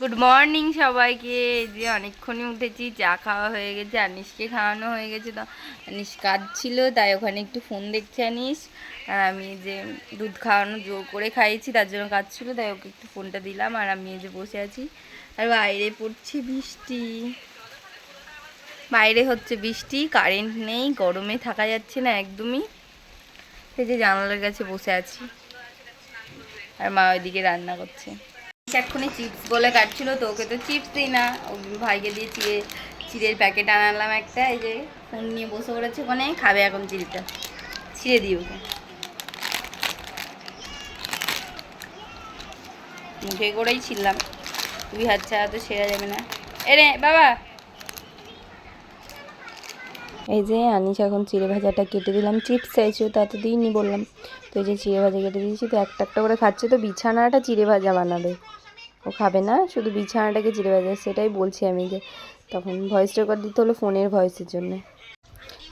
Good morning সবাইকে। যে অনেকক্ষণই উঠেছি, চা খাওয়া হয়ে গেছে আনিসকে খাওয়ানো হয়ে গেছে তো। আনিস কাজ ছিল তাই ওখানে একটু ফোন দেখছে আনিস আর আমি যে দুধ খাওয়ানো জোর করে খাইয়েছি, তার জন্য কাজ ছিল তাই ওকে একটু ফোনটা দিলাম। আর আমি যে বসে আছি, আর বাইরে পড়ছে বৃষ্টি। বাইরে হচ্ছে বৃষ্টি কারেন্ট নেই, গরমে থাকা যাচ্ছে না একদমই। এই যে জানালার কাছে বসে আছি। আর মা ওইদিকে রান্না করছে। এক্ষুনি চিপস বলে কাটছিল তো ওকে তো চিপস দিই না। ভাইকে দিয়ে চিড়ে, চিড়ের প্যাকেট আনালাম একটা, এই যে ফোন নিয়ে বসে পড়েছে ওখানে, খাবে এখন চিড়িটা। ছিঁড়ে দিই ওকে। মুখে করেই ছিললাম দুই হাত ছাড়া তো সেরা যাবে না। এরে বাবা! এই যে আনিস এখন চিড়ে ভাজাটা কেটে দিলাম। চিপস চাইছো তাতে দিইনি বললাম। তো এই যে চিড়ে ভাজা কেটে দিয়েছি, তো একটা একটা করে খাচ্ছে, তো বিছানাটা চিড়ে ভাজা বানাবে। ও খাবে না, শুধু বিছানাটাকে চিড়ে ভাজা সেটাই বলছি আমি যে তখন ভয়েস রেকর্ড দিতে হলো ফোনের ভয়েসের জন্য।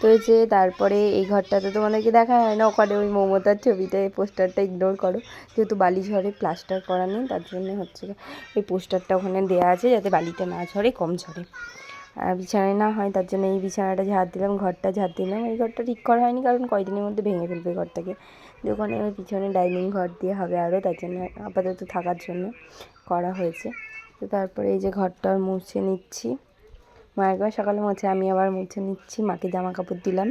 তো এই যে তারপরে এই ঘরটাতে তোমাদেরকে দেখা হয় না, ওখানে ওই মমতার ছবিটা এই পোস্টারটা ইগনোর করো, যেহেতু বালি ঝড়ে প্লাস্টার করা নেই, তার জন্য হচ্ছে ওই পোস্টারটা ওখানে দেওয়া আছে যাতে বালিটা না ঝরে, কম ঝরে। আর বিছানায় না হয়, তার জন্য এই বিছানাটা ঝাড় দিলাম, ঘরটা ঝাড় দিলাম, এই ঘরটা ঠিক করা হয়নি, কারণ কয়দিনের মধ্যে ভেঙে ফেলবে ঘরটাকে। ওই পিছনে ডাইনিং ঘর দিয়ে হবে আরও, তার জন্য আপাতত থাকার জন্য করা হয়েছে। তো তারপরে এই যে ঘরটা মুছে নিচ্ছি। মা একবার সকালে মুছে, আমি আবার মুছে নিচ্ছি। মাকে জামা কাপড় দিলাম,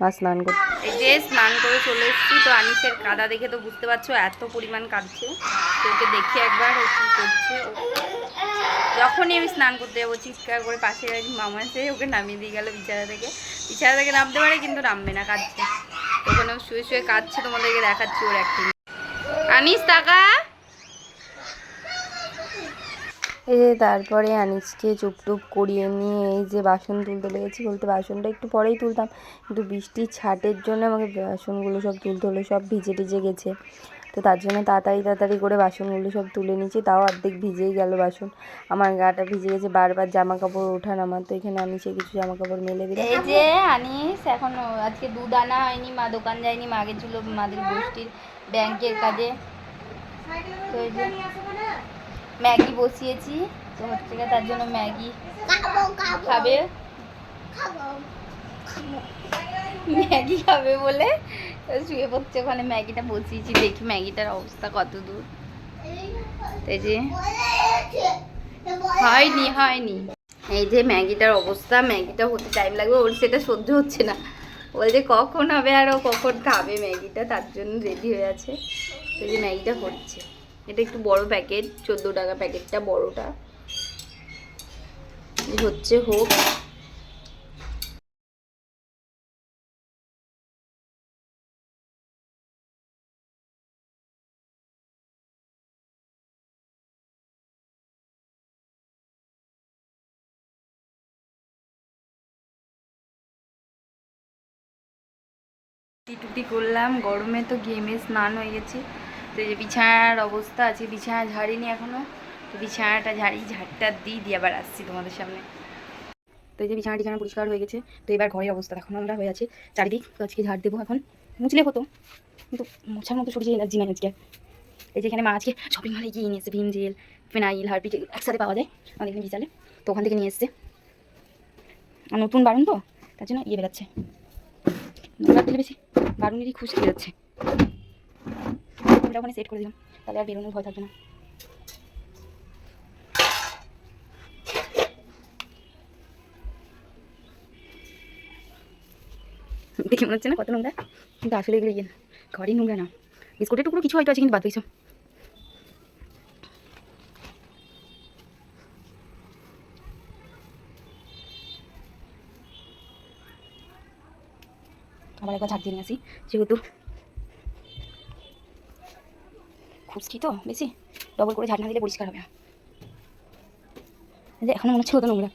মা স্নান করতে এই যে স্নান করে চলে এসেছি, তো আনিসের কাদা দেখে তো বুঝতে পারছ এত পরিমাণ কাঁদছে। তো ওকে দেখি একবার ও কী করছে। যখনই আমি স্নান করতে যাব, চিৎকার করে পাশে মামা এসে ওকে নামিয়ে দিয়ে গেল বিছানা থেকে। বিছানা থেকে নামতে পারে, কিন্তু নামবে না, কাঁদছে। শুয়ে শুয়ে কাঁদছে, তোমাদেরকে দেখাচ্ছি ওর অ্যাক্টিং আনিস টাকা এই যে তারপরে আনিসকে চুপটুপ করিয়ে নিয়ে এই যে বাসন তুলতে লেগেছি বলতে বাসনটা একটু পরেই তুলতাম। কিন্তু বৃষ্টির ছাটের জন্য আমাকে বাসনগুলো সব তুলতে হলো, সব ভিজে টিজে গেছে। তো তার জন্য তাড়াতাড়ি তাড়াতাড়ি করে বাসনগুলো সব তুলে নিয়েছি। তাও অর্ধেক ভিজেই গেল বাসন। আমার গাটা ভিজে গেছে বারবার জামা কাপড় ওঠান আমার তো এখানে আমি সে কিছু জামা কাপড় মেলে দিলাম। এই যে আনিস এখন আজকে দুধ আনা হয়নি মা দোকান যায়নি মা গেছিল মাদের গোষ্ঠীর ব্যাংকের কাজে। তো এই যে ম্যাগি বসিয়েছি তো হচ্ছে তার জন্য ম্যাগি খাবে। ম্যাগি খাবে বলে শুয়ে পড়ছে ওখানে। ম্যাগিটা বসিয়েছি, দেখি ম্যাগিটার অবস্থা কত দূর এই যে, হয়নি হয়নি। এই যে ম্যাগিটার অবস্থা, ম্যাগিটা হতে টাইম লাগবে, ওর সেটা সহ্য হচ্ছে না। বলছে, কখন হবে আর ও কখন খাবে ম্যাগিটা? তার জন্য রেডি হয়ে আছে। এই যে ম্যাগিটা হচ্ছে। এটা একটু বড় প্যাকেট, চোদ্দ টাকা প্যাকেটটা বড়টা। হচ্ছে হোক। টুটি করলাম, গরমে তো গেমে স্নান হয়ে গেছি। তো এই যে বিছানার অবস্থা আছে, বিছানা ঝাড়িনি এখনও। তো বিছানাটা ঝাড়ি, ঝাড়টা দিই দিয়ে আবার আসছি তোমাদের সামনে। তো এই যে বিছানা টিছানা পরিষ্কার হয়ে গেছে। তো এবার ঘরের অবস্থা এখন আমরা হয়ে আছে। চারিদিক তো আজকে ঝাড় দেবো এখন। মুছলে হতো কিন্তু মোছার মতো সরিয়ে এনার্জি নাই আজকে। এই যে এখানে মা আজকে শপিং মলে গিয়ে নিয়ে এসছে, ভীম জেল ফেনাইল হারপিক একসাথে পাওয়া যায়। আমাদের এখানে বিশালে তো ওখান থেকে নিয়ে এসছে। আর নতুন বারুন তো, তার জন্য ইয়ে বেরাচ্ছে। নোংরা দিলে বেশি বারুনেরই যাচ্ছে। ওটা ওখানে সেট করে দিলাম, তাহলে আর বেরোনোর ভয় থাকবে না। দেখে মনে হচ্ছে না কত নোংরা, কিন্তু আসলে এগুলো ইয়ে ঘরেই নোংরা না। বিস্কুটের টুকরো কিছু হয়তো আছে, কিন্তু বাদ দিয়েছ। আবার একবার ঝাড় দিয়ে নিয়ে আসি, যেহেতু খুশকি তো বেশি ডবল করে ঝাড় না দিলে পরিষ্কার হবে না। এই যে এখনও মনে হচ্ছে কত নোংরা।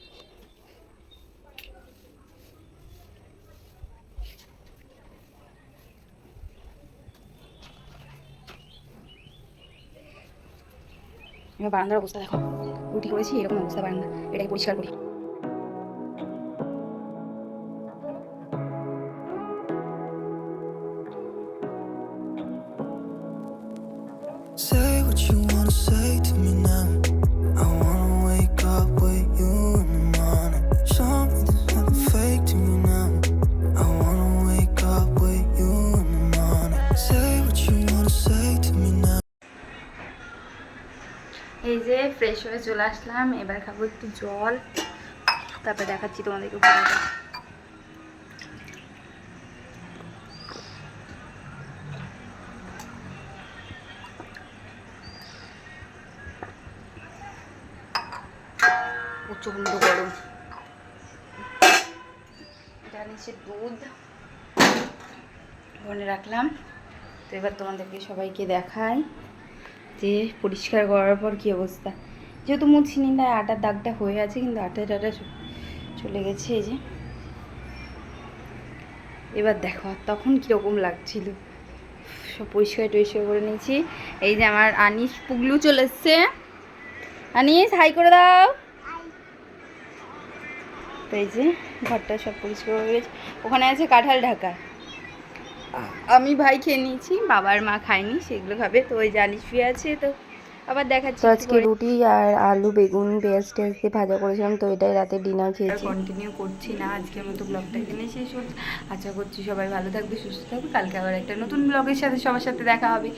এবার বারান্দার অবস্থা দেখো। রুটি করেছি, এরকম অবস্থা বারান্দা, এটাকে পরিষ্কার করি। এই যে ফ্রেশ হয়ে চলে আসলাম এবার খাব একটু জল। তারপর দেখাচ্ছি তোমাদেরকে প্রচণ্ড গরম। এটা নিচে দুধ। ঘরে রাখলাম। তো এবার তোমাদেরকে সবাইকে দেখাই যে পরিষ্কার করার পর কী অবস্থা। যেহেতু মুছিনি তাই আটার দাগটা হয়ে আছে, কিন্তু আটা টাটা চলে গেছে এই যে। এবার দেখো তখন কীরকম লাগছিল। সব পরিষ্কার টরিষ্কার করে নিয়েছি। এই যে আমার আনিস, পুগলু চলে এসছে। আনিস হাই করে দাও। তো এই যে ঘরটা সব পরিষ্কার হয়ে গেছে। ওখানে আছে কাঁঠাল ঢাকা। আমি ভাই খেয়ে নিয়েছি বাবার মা খায়নি সেগুলো খাবে। তো ওই শুয়ে আছে তো আবার দেখাচ্ছি আজকে রুটি আর আলু বেগুন পেঁয়াজ টেয়াজ দিয়ে ভাজা করেছিলাম তো এটাই রাতে ডিনার খেয়েছি। কন্টিনিউ করছি না আজকের মতো ব্লগটা এখানে শেষ হচ্ছে আশা করছি সবাই ভালো থাকবে সুস্থ থাকবে। কালকে আবার একটা নতুন ব্লগের সাথে সবার সাথে দেখা হবে।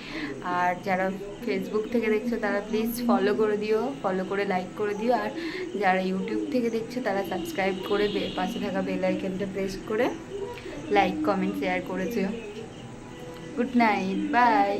আর যারা ফেসবুক থেকে দেখছ তারা প্লিজ ফলো করে দিও ফলো করে লাইক করে দিও। আর যারা ইউটিউব থেকে দেখছ তারা সাবস্ক্রাইব করে পাশে থাকা বেল আইকনটা প্রেস করে লাইক কমেন্ট শেয়ার করেছ। Good night bye